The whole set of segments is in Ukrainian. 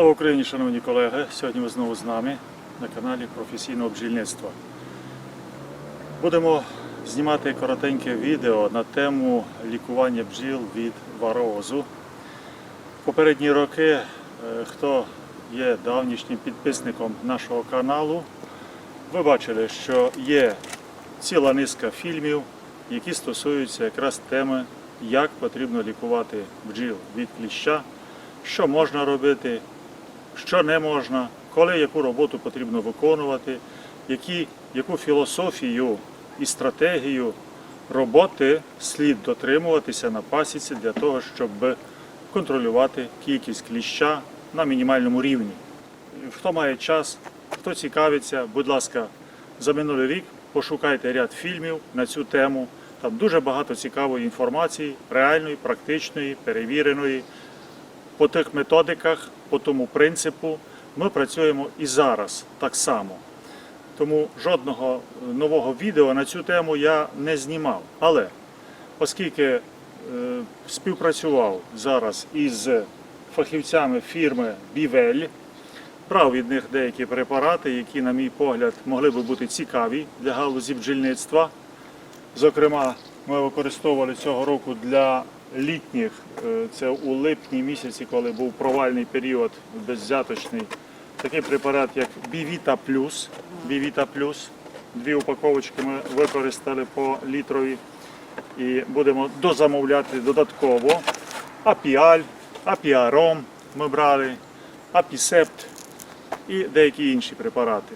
Слава Україні, шановні колеги! Сьогодні ви знову з нами на каналі професійного бджільництва. Будемо знімати коротеньке відео на тему лікування бджіл від варозу. Попередні роки, е, хто є давнішнім підписником нашого каналу, ви бачили, що є ціла низка фільмів, які стосуються якраз теми, як потрібно лікувати бджіл від кліща, що можна робити, що не можна, коли яку роботу потрібно виконувати, які, яку філософію і стратегію роботи слід дотримуватися на пасіці для того, щоб контролювати кількість кліща на мінімальному рівні. Хто має час, хто цікавиться, будь ласка, за минулий рік пошукайте ряд фільмів на цю тему. Там дуже багато цікавої інформації, реальної, практичної, перевіреної. По тих методиках, по тому принципу ми працюємо і зараз так само. Тому жодного е, нового відео на цю тему я не знімав. Але оскільки е, співпрацював зараз із фахівцями фірми Бівель, брав від них деякі препарати, які, на мій погляд, могли би бути цікаві для галузі бджільництва. Зокрема, ми використовували цього року для літніх, е, це у липні місяці, коли був провальний період беззяточний, такий препарат, як Бівіта Плюс. Бівіта Плюс. Дві упаковочки ми використали по літрові і будемо дозамовляти додатково. Апіаль, апіаром ми брали, апісепт і деякі інші препарати.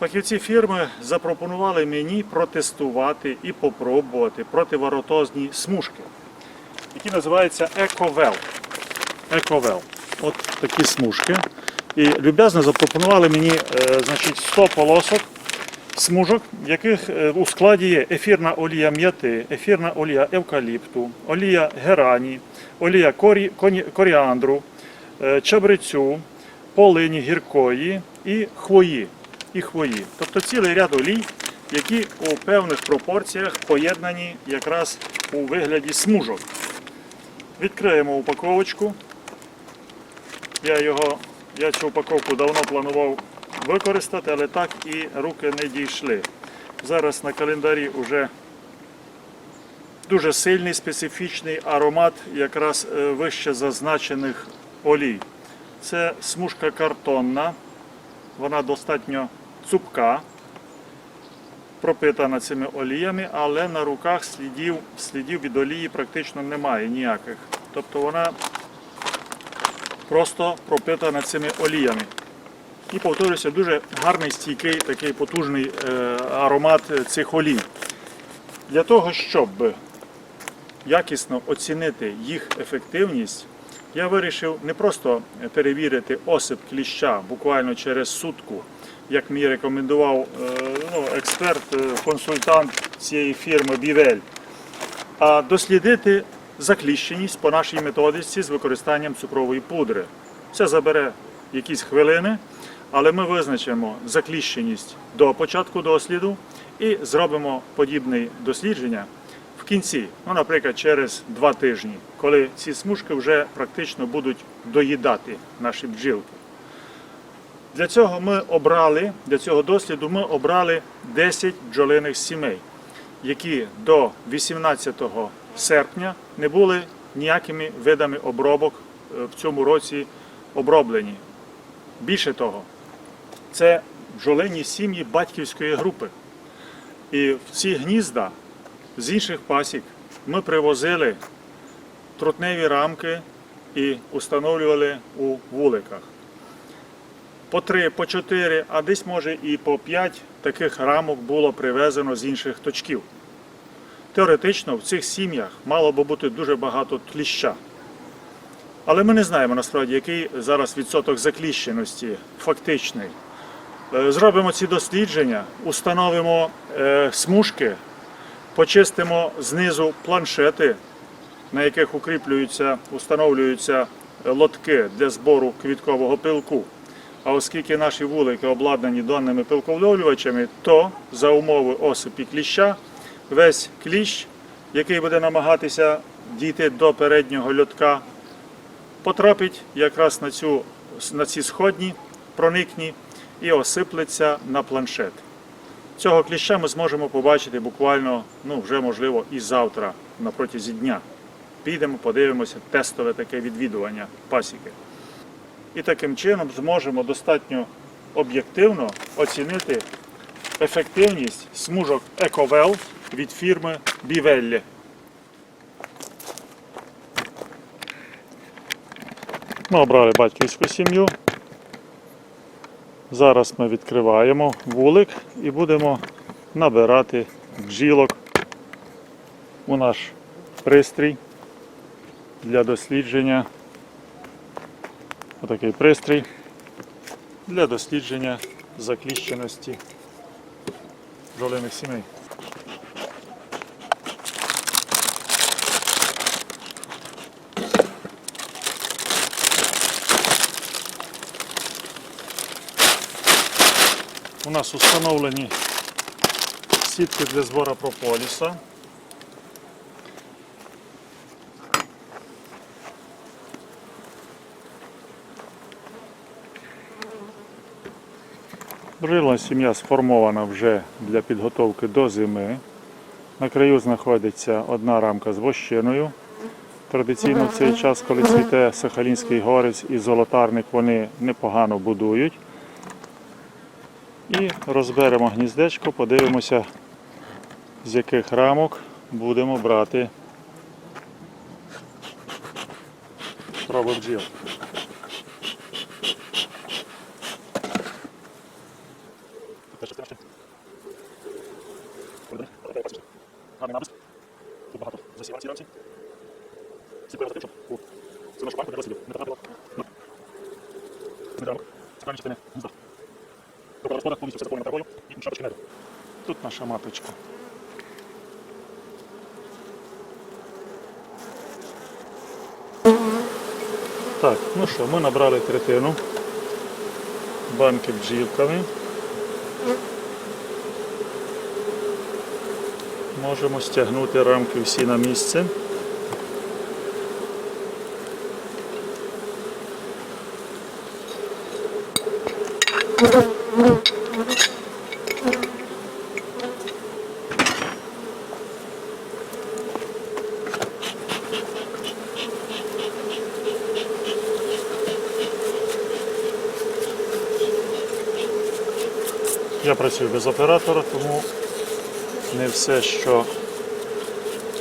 Фахівці фірми запропонували мені протестувати і попробувати противоротозні смужки, які називаються Ековел. Ековел. От такі смужки. І люб'язно запропонували мені е, значить, 100 полосок смужок, в яких е, у складі є ефірна олія м'яти, ефірна олія евкаліпту, олія герані, олія корі, коріандру, е, чабрецю, полині гіркої і хвої. І хвої. Тобто цілий ряд олій, які у певних пропорціях поєднані якраз у вигляді смужок. Відкриємо упаковочку. Я, його, я цю упаковку давно планував використати, але так і руки не дійшли. Зараз на календарі вже дуже сильний специфічний аромат якраз е, вище зазначених олій. Це смужка картонна, вона достатньо цупка, пропитана цими оліями, але на руках слідів, слідів від олії практично немає ніяких. Тобто вона просто пропитана цими оліями. І повторюся, дуже гарний стійкий, такий потужний е, аромат цих олій. Для того, щоб якісно оцінити їх ефективність, я вирішив не просто перевірити осип кліща буквально через сутку, як мені рекомендував е, ну, експерт, е, цієї фірми Бівель, а дослідити закліщеність по нашій методиці з використанням цукрової пудри. Це забере якісь хвилини, але ми визначимо закліщеність до початку досліду і зробимо подібне дослідження кінці, ну, наприклад, через два тижні, коли ці смужки вже практично будуть доїдати наші бджілки. Для цього ми обрали, для цього досліду ми обрали 10 бджолиних сімей, які до 18 серпня не були ніякими видами обробок е, в цьому році оброблені. Більше того, це бджолині сім'ї батьківської групи. І в ці гнізда з інших пасік ми привозили трутневі рамки і установлювали у вуликах. По три, по чотири, а десь може і по п'ять таких рамок було привезено з інших точків. Теоретично в цих сім'ях мало би бути дуже багато кліща. Але ми не знаємо насправді, який зараз відсоток закліщеності фактичний. Е, Зробимо ці дослідження, установимо е, смужки, почистимо знизу планшети, на яких укріплюються, установлюються лотки для збору квіткового пилку. А оскільки наші вулики обладнані даними пилковловлювачами, то за умови осипі кліща весь кліщ, який буде намагатися дійти до переднього льотка, потрапить якраз на цю на ці сходні проникні і осиплеться на планшет. Цього кліща ми зможемо побачити буквально, ну вже можливо, і завтра на протязі дня. Підемо, подивимося, тестове таке відвідування пасіки. І таким чином зможемо достатньо об'єктивно оцінити ефективність смужок Ековел від фірми Бівеллі. Ми обрали батьківську сім'ю. Зараз ми відкриваємо вулик і будемо набирати бджілок у наш пристрій для дослідження. Отакий пристрій для дослідження закліщеності бджолиних сімей. У нас установлені сітки для збору прополіса. Брила сім'я сформована вже для підготовки до зими. На краю знаходиться одна рамка з вощиною. Традиційно в цей час, коли цвіте Сахалінський горець і золотарник, вони непогано будують. І розберемо гніздечко, подивимося, з яких рамок будемо брати проби бджіл. Гарний напис. Тут багато засівань ці рамці. Сліпили за тим, щоб це наша банка для дослідів. Не потрапила. Рамок. Центральні частини гнізда. Тобто розплода повністю все заповнена травою і шапочки неду. Тут наша маточка. Так, ну що, ми набрали третину банки бджілками. Можемо стягнути рамки всі на місце. Працюю без оператора, тому не все, що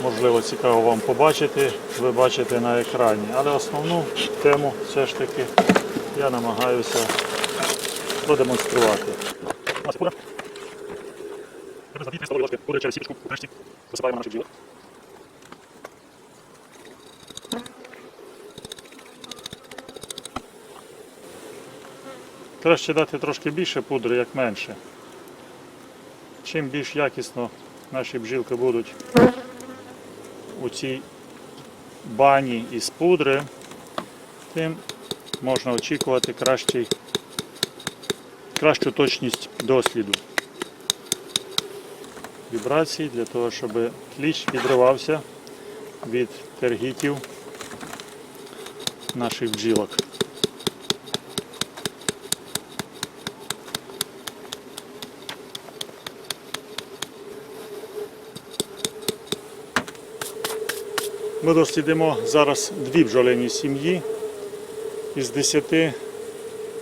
можливо цікаво вам побачити, ви бачите на екрані. Але основну тему все ж таки я намагаюся продемонструвати. Забій 3 столові ложки пудри через сіточку у. Висипаємо наші бджіли. Краще дати трошки більше пудри, як менше. Чим більш якісно наші бджілки будуть у цій бані із пудри, тим можна очікувати кращий, кращу точність досліду. Вібрації для того, щоб кліч відривався від тергітів наших бджілок. Ми дослідимо зараз дві бджолині сім'ї із десяти,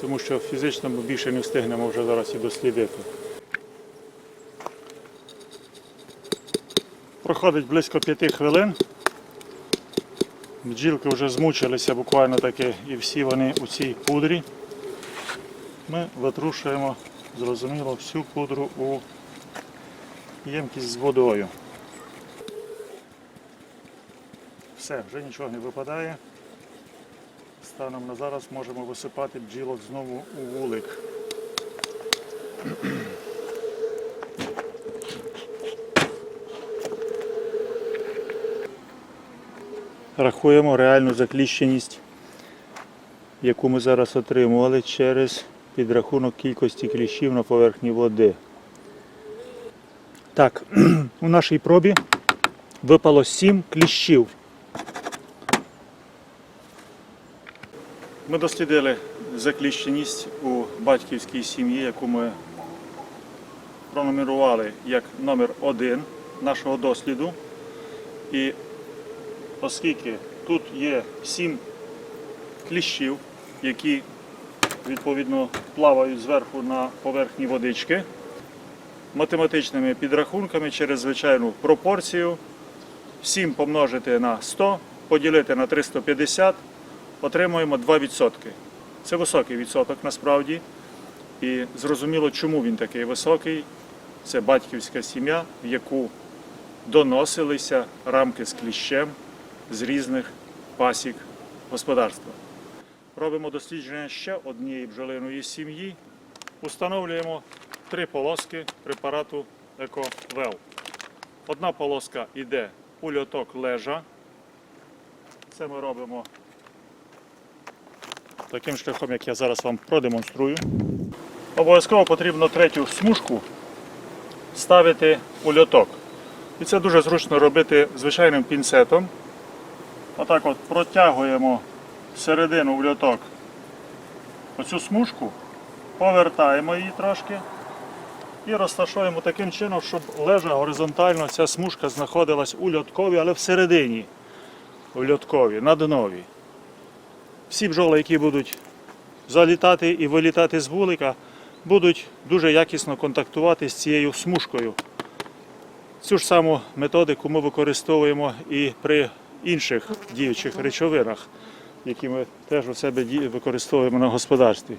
тому що фізично ми більше не встигнемо вже зараз і дослідити. Проходить близько п'яти хвилин. Бджілки вже змучилися буквально таки і всі вони у цій пудрі. Ми витрушуємо, зрозуміло, всю пудру у ємкість з водою. Все, вже нічого не випадає. Станом на зараз можемо висипати бджілок знову у вулик. Рахуємо реальну закліщеність, яку ми зараз отримували через підрахунок кількості кліщів на поверхні води. Так, у нашій пробі випало 7 кліщів. Ми дослідили закліщеність у батьківській сім'ї, яку ми пронумерували як номер один нашого досліду. І оскільки тут є сім кліщів, які відповідно плавають зверху на поверхні водички, математичними підрахунками через звичайну пропорцію 7 помножити на 100, поділити на 350, отримуємо 2%. Це високий відсоток насправді. І зрозуміло, чому він такий високий. Це батьківська сім'я, в яку доносилися рамки з кліщем з різних пасік господарства. Робимо дослідження ще однієї бджолиної сім'ї. Установлюємо три полоски препарату EcoVel. Одна полоска йде у льоток лежа. Це ми робимо таким шляхом, як я зараз вам продемонструю. Обов'язково потрібно третю смужку ставити у льоток. І це дуже зручно робити звичайним пінцетом. Отак от протягуємо середину в льоток оцю смужку, повертаємо її трошки і розташуємо таким чином, щоб лежа горизонтально ця смужка знаходилась у льоткові, але всередині у льоткові, на днові. Всі бджоли, які будуть залітати і вилітати з вулика, будуть дуже якісно контактувати з цією смужкою. Цю ж саму методику ми використовуємо і при інших діючих речовинах, які ми теж у себе використовуємо на господарстві.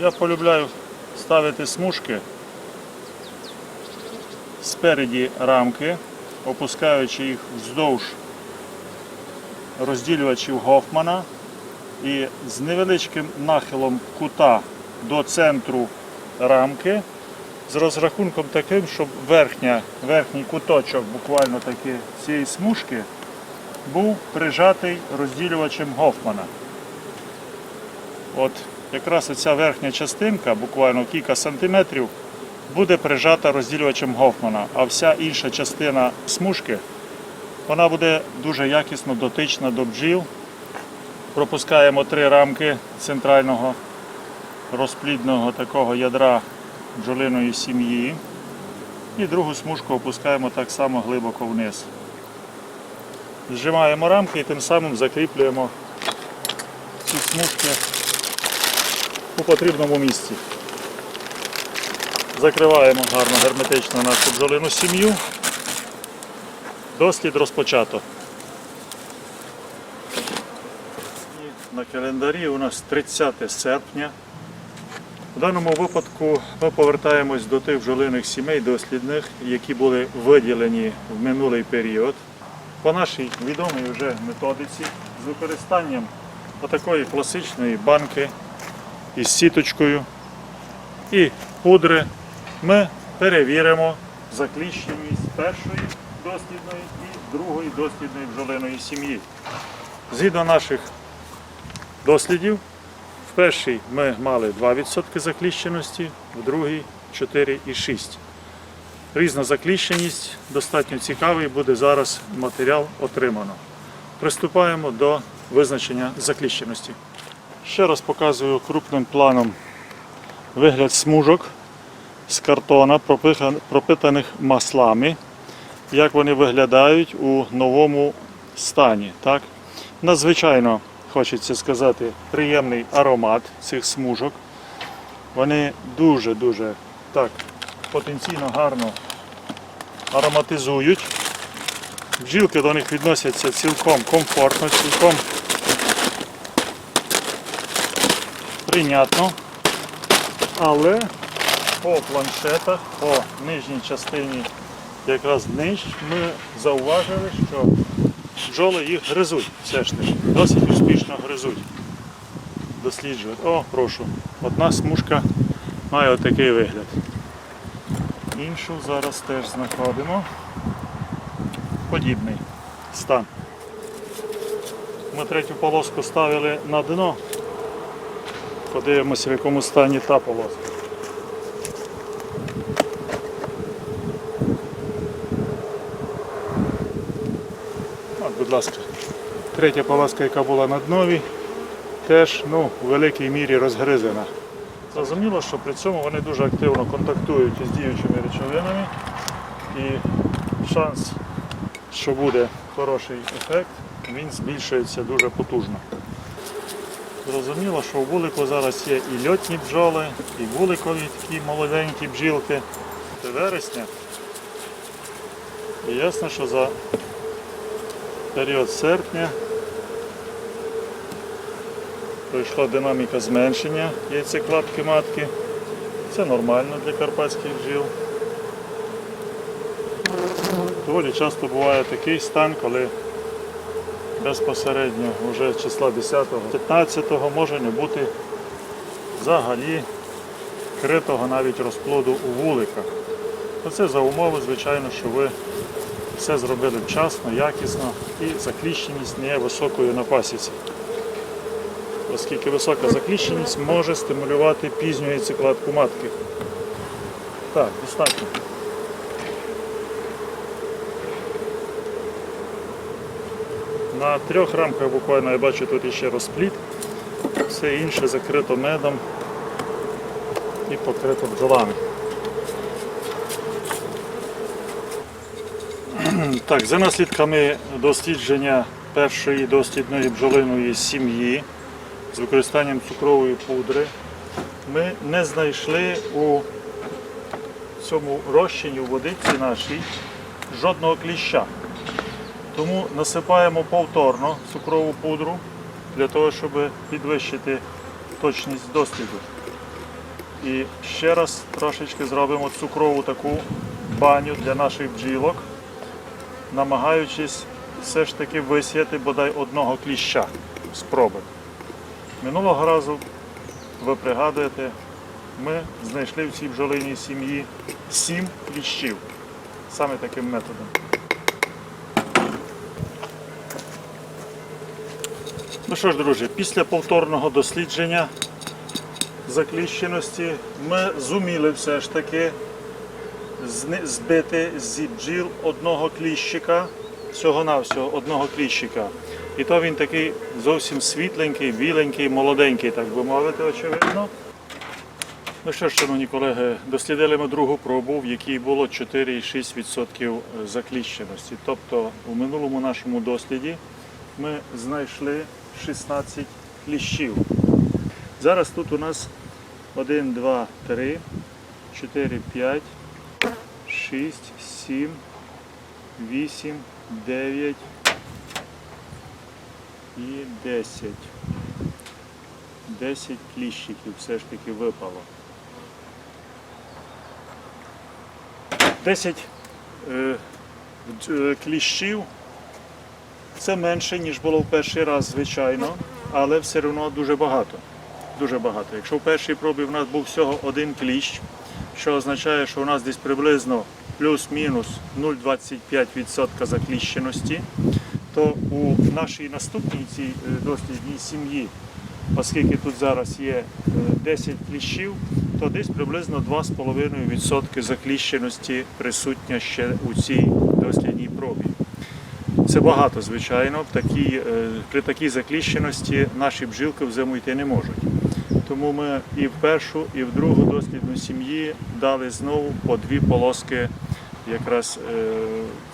Я полюбляю ставити смужки спереді рамки, опускаючи їх вздовж розділювачів Гофмана і з невеличким нахилом кута до центру рамки, з розрахунком таким, щоб верхня, верхній куточок буквально таки цієї смужки був прижатий розділювачем Гофмана. От якраз оця верхня частинка, буквально кілька сантиметрів, буде прижата розділювачем Гофмана, а вся інша частина смужки вона буде дуже якісно дотична до бджіл. Пропускаємо три рамки центрального розплідного такого ядра бджолиної сім'ї. І другу смужку опускаємо так само глибоко вниз. Зжимаємо рамки і тим самим закріплюємо ці смужки у потрібному місці. Закриваємо гарно герметично нашу бджолину сім'ю. Дослід розпочато. І На календарі у нас 30 серпня. В даному випадку ми повертаємось до тих бджолиних сімей дослідних, які були виділені в минулий період. По нашій відомій вже методиці з використанням отакої класичної банки із сіточкою і пудри ми перевіримо закліщеність першої дослідної і другої дослідної бджолиної сім'ї. Згідно наших дослідів, в першій ми мали 2% закліщеності, в другій 4,6%. Різна закліщеність, достатньо цікавий буде зараз матеріал отримано. Приступаємо до визначення закліщеності. Ще раз показую крупним планом вигляд смужок з картона, пропитаних маслами, як вони виглядають у новому стані. Так? Надзвичайно, хочеться сказати, приємний аромат цих смужок. Вони дуже-дуже потенційно гарно ароматизують. Бджілки до них відносяться цілком комфортно, цілком прийнятно. Але по планшетах, по нижній частині якраз ниж, ми зауважили, що бджоли їх гризуть все ж таки. Досить успішно гризуть. Досліджують. О, прошу. Одна смужка має отакий вигляд. Іншу зараз теж знаходимо. Подібний стан. Ми третю полоску ставили на дно. Подивимося, в якому стані та полоска. Будь ласка. Третя полоска, яка була на днові, теж ну, в великій мірі розгризена. Зрозуміло, що при цьому вони дуже активно контактують із діючими речовинами і шанс, що буде хороший ефект, він збільшується дуже потужно. Зрозуміло, що у вулику зараз є і льотні бджоли, і вуликові такі молоденькі бджілки. Це вересня. І ясно, що за період серпня пройшла динаміка зменшення яйцекладки матки. Це нормально для карпатських бджіл. Доволі часто буває такий стан, коли безпосередньо вже числа 10-15 може не бути взагалі критого навіть розплоду у вуликах. Це за умови, звичайно, що ви все зробили вчасно, якісно і закліщеність не є високою на пасіці. Оскільки висока закліщеність може стимулювати пізню яйцекладку матки. Так, достатньо. На трьох рамках буквально я бачу тут іще розпліт. Все інше закрито медом і покрито бджолами. Так, за наслідками дослідження першої дослідної бджолиної сім'ї з використанням цукрової пудри ми не знайшли у цьому розчині у водиці нашій жодного кліща. Тому насипаємо повторно цукрову пудру для того, щоб підвищити точність досліду. І ще раз трошечки зробимо цукрову таку баню для наших бджілок, намагаючись все ж таки висіяти бодай одного кліща спроби. Минулого разу, ви пригадуєте, ми знайшли в цій бджолиній сім'ї сім кліщів саме таким методом. Ну що ж, друзі, після повторного дослідження закліщеності ми зуміли все ж таки збити зі бджіл одного кліщика, всього-навсього одного кліщика. І то він такий зовсім світленький, біленький, молоденький, так би мовити, очевидно. Ну що ж, шановні колеги, дослідили ми другу пробу, в якій було 4,6% закліщеності. Тобто у минулому нашому досліді ми знайшли 16 кліщів. Зараз тут у нас 1, 2, 3, 4, 5, 6, 7, 8, 9 і 10. 10 кліщиків все ж таки випало. 10 е, е, кліщів це менше, ніж було в перший раз, звичайно, але все одно дуже багато. Дуже багато. Якщо в першій пробі в нас був всього один кліщ, що означає, що у нас десь приблизно плюс-мінус 0,25% закліщеності, то у нашій наступній цій е, дослідній сім'ї, оскільки тут зараз є е, 10 кліщів, то десь приблизно 2,5% закліщеності присутня ще у цій дослідній пробі. Це багато, звичайно. В такій, е, при такій закліщеності наші бджілки в йти не можуть. Тому ми і в першу, і в другу дослідну сім'ї дали знову по дві полоски якраз е,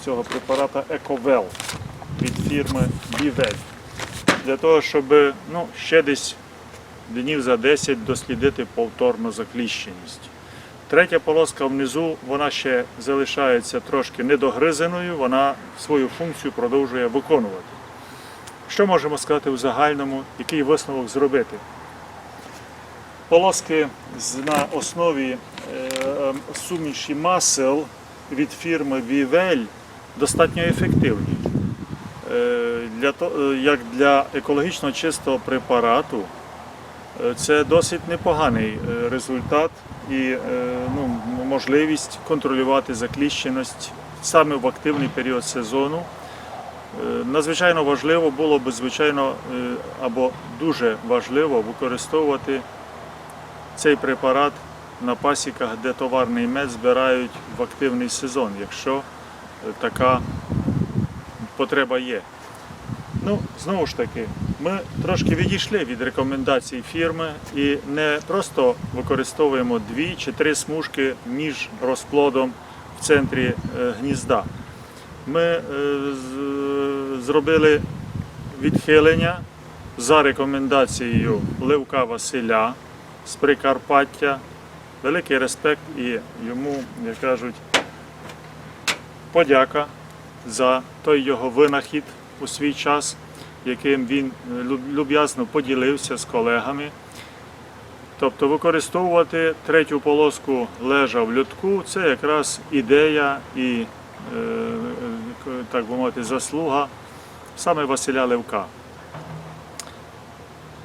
цього препарата Ековел від фірми Бівель. Для того, щоб ну, ще десь днів за 10 дослідити повторну закліщеність. Третя полоска внизу, вона ще залишається трошки недогризаною, вона свою функцію продовжує виконувати. Що можемо сказати у загальному, який висновок зробити? Полоски на основі е, е, суміші масел від фірми Vivel достатньо ефективні. Е, Для, як для екологічно чистого препарату, Це досить непоганий результат і ну, можливість контролювати закліщеність саме в активний період сезону. Надзвичайно важливо було б, звичайно, або дуже важливо використовувати цей препарат на пасіках, де товарний мед збирають в активний сезон, якщо е, така потреба є. Ну, знову ж таки, ми трошки відійшли від рекомендацій фірми і не просто використовуємо дві чи три смужки між розплодом в центрі е, гнізда. Ми е, зробили відхилення за рекомендацією Левка Василя з Прикарпаття. Великий респект і йому, як кажуть, подяка за той його винахід у свій час, яким він е, люб'язно поділився з колегами. Тобто використовувати третю полоску лежа в льотку це якраз ідея і, е, е, так би мовити, заслуга саме Василя Левка.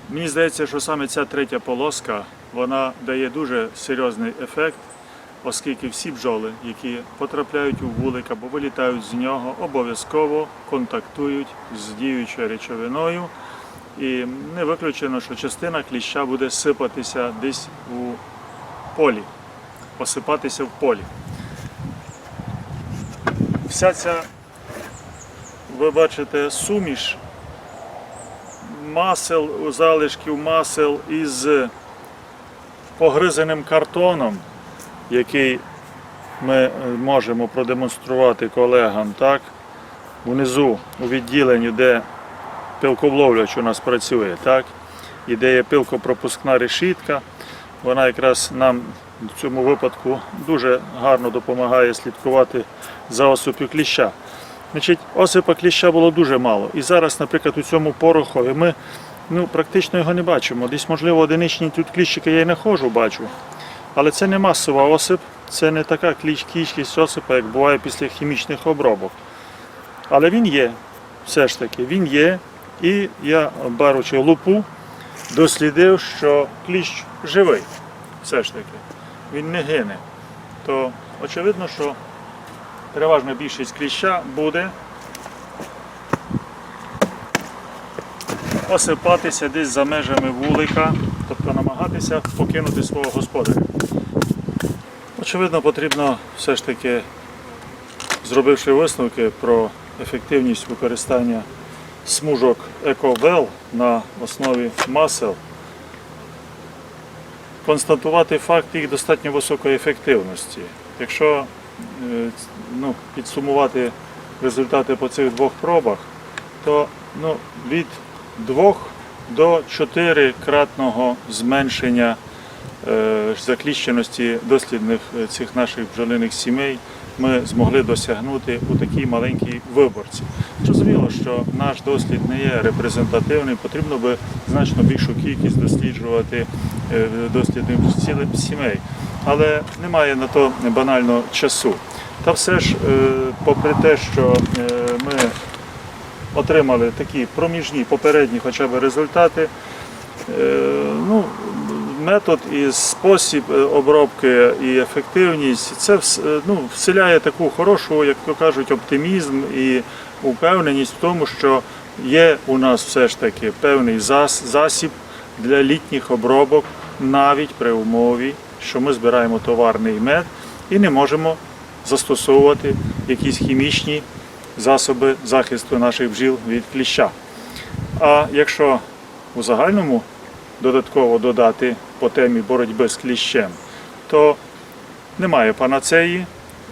Мені здається, що саме ця третя полоска вона дає дуже серйозний ефект, оскільки всі бджоли, які потрапляють у вулик або вилітають з нього, обов'язково контактують з діючою речовиною. І не виключено, що частина кліща буде сипатися десь у полі, посипатися в полі. Вся ця, ви бачите, суміш масел, залишків масел із погризаним картоном, який ми е, можемо продемонструвати колегам, так? Внизу у відділенні, де пилковловляч у нас працює, так? І де є пилкопропускна решітка, вона якраз нам в цьому випадку дуже гарно допомагає слідкувати за осипів кліща. Значить, осипа кліща було дуже мало. І зараз, наприклад, у цьому порохові ми ну, практично його не бачимо. Десь, можливо, одиничні тут кліщики я і не ходжу, бачу. Але це не масова осип, це не така кількість осипа, як буває після хімічних обробок. Але він є, все ж таки, він є. І я, беручи лупу, дослідив, що кліщ живий. Все ж таки. Він не гине. То очевидно, що переважна більшість кліща буде осипатися десь за межами вулика, тобто намагатися покинути свого господаря. Очевидно, потрібно все ж таки, зробивши висновки про ефективність використання смужок EcoVel на основі масел, констатувати факт їх достатньо високої ефективності. Якщо ну, підсумувати результати по цих двох пробах, то ну, від 2 до 4 кратного зменшення е, закліщеності дослідних е, цих наших бджолиних сімей ми змогли досягнути у такій маленькій виборці. Зрозуміло, що наш дослід не є репрезентативним, потрібно би значно більшу кількість досліджувати е, дослідних сімей, але немає на то банально часу. Та все ж, е, попри те, що е, ми отримали такі проміжні попередні хоча б результати. Е, Ну, метод і спосіб обробки і ефективність це ну, вселяє таку хорошу, як то кажуть, оптимізм і упевненість в тому, що є у нас все ж таки певний засіб для літніх обробок, навіть при умові, що ми збираємо товарний мед і не можемо застосовувати якісь хімічні засоби захисту наших бджіл від кліща. А якщо у загальному додатково додати по темі боротьби з кліщем, то немає панацеї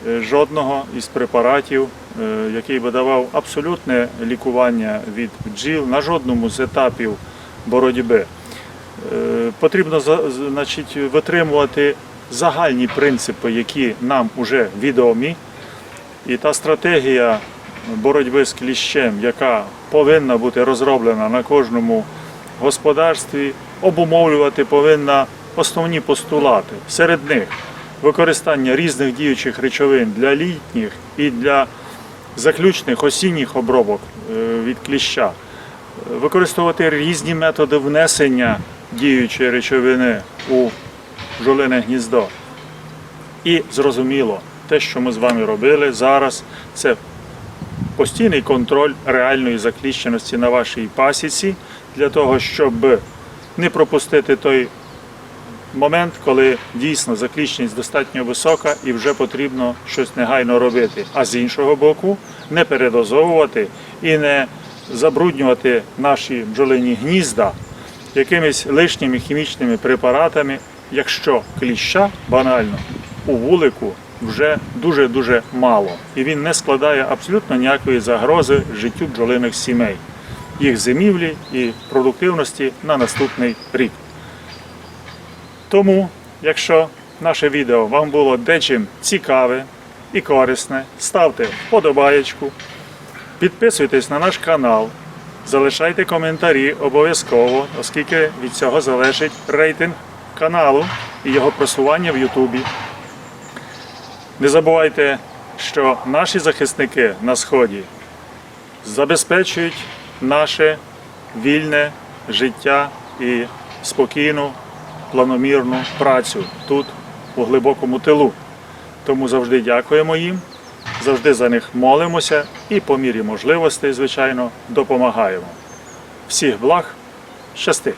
е, жодного із препаратів, е, який би давав абсолютне лікування від бджіл на жодному з етапів боротьби. Потрібно значить, витримувати загальні принципи, які нам вже відомі. І та стратегія боротьби з кліщем, яка повинна бути розроблена на кожному господарстві, обумовлювати повинна основні постулати. Серед них використання різних діючих речовин для літніх і для заключних осінніх обробок е, від кліща, використовувати різні методи внесення діючої речовини у бджолине гніздо. І зрозуміло, те, що ми з вами робили зараз, це постійний контроль реальної закліщеності на вашій пасіці для того, щоб не пропустити той момент, коли дійсно закліщеність достатньо висока і вже потрібно щось негайно робити. А з іншого боку, не передозовувати і не забруднювати наші бджолині гнізда якимись лишніми хімічними препаратами, якщо кліща банально у вулику вже дуже-дуже мало, і він не складає абсолютно ніякої загрози життю бджолиних сімей, їх зимівлі і продуктивності на наступний рік. Тому, якщо наше відео вам було дечим цікаве і корисне, ставте вподобаєчку, підписуйтесь на наш канал, залишайте коментарі обов'язково, оскільки від цього залежить рейтинг каналу і його просування в Ютубі. Не забувайте, що наші захисники на Сході забезпечують наше вільне життя і спокійну, планомірну працю тут, у глибокому тилу. Тому завжди дякуємо їм, завжди за них молимося і по мірі можливостей, звичайно, допомагаємо. Всіх благ, щасти!